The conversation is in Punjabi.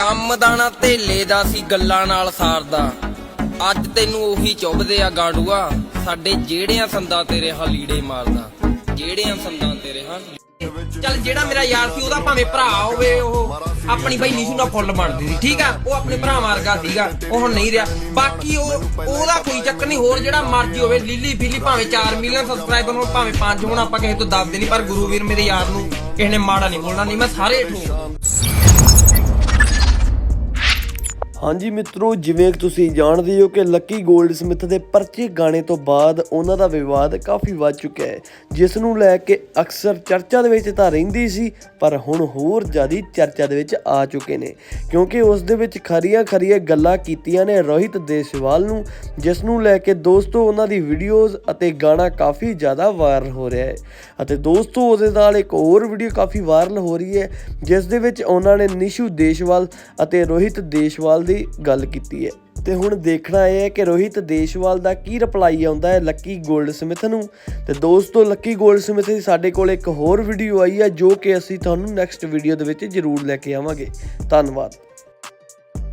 ਕੰਮ ਦਾਣਾ ਧੇਲੇ ਦਾ ਸੀ ਗੱਲਾਂ ਨਾਲ ਸਾਰਦਾ। ਅੱਜ ਤੈਨੂੰ ਉਹੀ ਚੁੱਭਦੇ ਆ ਗਾਂਡੂਆ, ਸਾਡੇ ਜਿਹੜਿਆਂ ਸੰਦਾਂ ਤੇਰੇ ਹਾਂ ਲੀੜੇ ਮਾਰਦਾ। ਜਿਹੜਿਆਂ ਸੰਦਾਂ ਤੇਰੇ ਹਾਂ ਚੱਲ ਜਿਹੜਾ ਮੇਰਾ ਯਾਰ ਸੀ, ਉਹਦਾ ਭਾਵੇਂ ਭਰਾ ਹੋਵੇ ਉਹ, ਆਪਣੀ ਬਈ ਨੀਸ਼ੂ ਨਾਲ ਫੁੱਲ ਬਣਦੀ ਸੀ, ਠੀਕ ਆ? ਉਹ ਆਪਣੇ ਭਰਾ ਵਰਗਾ ਸੀਗਾ, ਉਹ ਹੁਣ ਨਹੀਂ ਰਿਹਾ। ਬਾਕੀ ਉਹ, ਉਹਦਾ ਕੋਈ ਚੱਕਰ ਨਹੀਂ, ਹੋਰ ਜਿਹੜਾ ਮਰਜ਼ੀ ਹੋਵੇ, ਲੀਲੀ ਫੀਲੀ ਭਾਵੇਂ 4 ਮਿਲੀਅਨ ਸਬਸਕ੍ਰਾਈਬਰ ਹੋਣ, ਭਾਵੇਂ 5 ਹੋਣ, ਆਪਾਂ ਕਿਸੇ ਤੋਂ ਦੱਸਦੇ ਨਹੀਂ, ਪਰ ਗੁਰੂ ਵੀਰ ਮੇਰੇ ਯਾਰ ਨੂੰ ਕਿਸੇ ਨੇ ਮਾੜਾ ਨਹੀਂ ਬੋਲਣਾ, ਨਹੀਂ, ਮੈਂ ਸਾਰੇ ਠੋਕ ਹਾਂਜੀ ਮਿੱਤਰੋ, ਜਿਵੇਂ ਕਿ ਤੁਸੀਂ ਜਾਣਦੇ ਹੋ ਕਿ ਲੱਕੀ 골ਡ ਸਮਿਥ ਦੇ ਪਰਚੇ ਗਾਣੇ ਤੋਂ ਬਾਅਦ ਉਹਨਾਂ ਦਾ ਵਿਵਾਦ ਕਾਫੀ ਵੱਧ ਚੁੱਕਿਆ ਹੈ, ਜਿਸ ਨੂੰ ਲੈ ਕੇ ਅਕਸਰ ਚਰਚਾ ਦੇ ਵਿੱਚ ਤਾਂ ਰਹਿੰਦੀ ਸੀ, ਪਰ ਹੁਣ ਹੋਰ ਜ਼ਿਆਦਾ ਚਰਚਾ ਦੇ ਵਿੱਚ ਆ ਚੁੱਕੇ ਨੇ, ਕਿਉਂਕਿ ਉਸ ਦੇ ਵਿੱਚ ਖਰੀਆਂ ਖਰੀਆਂ ਗੱਲਾਂ ਕੀਤੀਆਂ ਨੇ ਰੋਹਿਤ ਦੇਸਵਾਲ ਨੂੰ, ਜਿਸ ਨੂੰ ਲੈ ਕੇ ਦੋਸਤੋ ਉਹਨਾਂ ਦੀ ਵੀਡੀਓਜ਼ ਅਤੇ ਗਾਣਾ ਕਾਫੀ ਜ਼ਿਆਦਾ ਵਾਇਰਲ ਹੋ ਰਿਹਾ ਹੈ, ਅਤੇ ਦੋਸਤੋ ਉਹਦੇ ਨਾਲ ਇੱਕ ਹੋਰ ਵੀਡੀਓ ਕਾਫੀ ਵਾਇਰਲ ਹੋ ਰਹੀ ਹੈ, ਜਿਸ ਦੇ ਵਿੱਚ ਉਹਨਾਂ ਨੇ ਨਿਸ਼ੂ ਦੇਸ਼ਵਾਲ ਅਤੇ ਰੋਹਿਤ ਦੇਸ਼ਵਾਲ ਦੀ ਗੱਲ ਕੀਤੀ ਹੈ। ਤੇ ਹੁਣ ਦੇਖਣਾ ਇਹ ਹੈ ਕਿ ਰੋਹਿਤ ਦੇਸ਼ਵਾਲ ਦਾ ਕੀ ਰਿਪਲਾਈ ਆਉਂਦਾ ਹੈ ਲੱਕੀ 골ਡ ਸਮਿਥ ਨੂੰ। ਤੇ ਦੋਸਤੋ, ਲੱਕੀ 골ਡ ਸਮਿਥ ਦੀ ਸਾਡੇ ਕੋਲ ਇੱਕ ਹੋਰ ਵੀਡੀਓ ਆਈ ਹੈ ਜੋ ਕਿ ਅਸੀਂ ਤੁਹਾਨੂੰ ਨੈਕਸਟ ਵੀਡੀਓ ਦੇ ਵਿੱਚ ਜ਼ਰੂਰ ਲੈ ਕੇ ਆਵਾਂਗੇ। ਧੰਨਵਾਦ।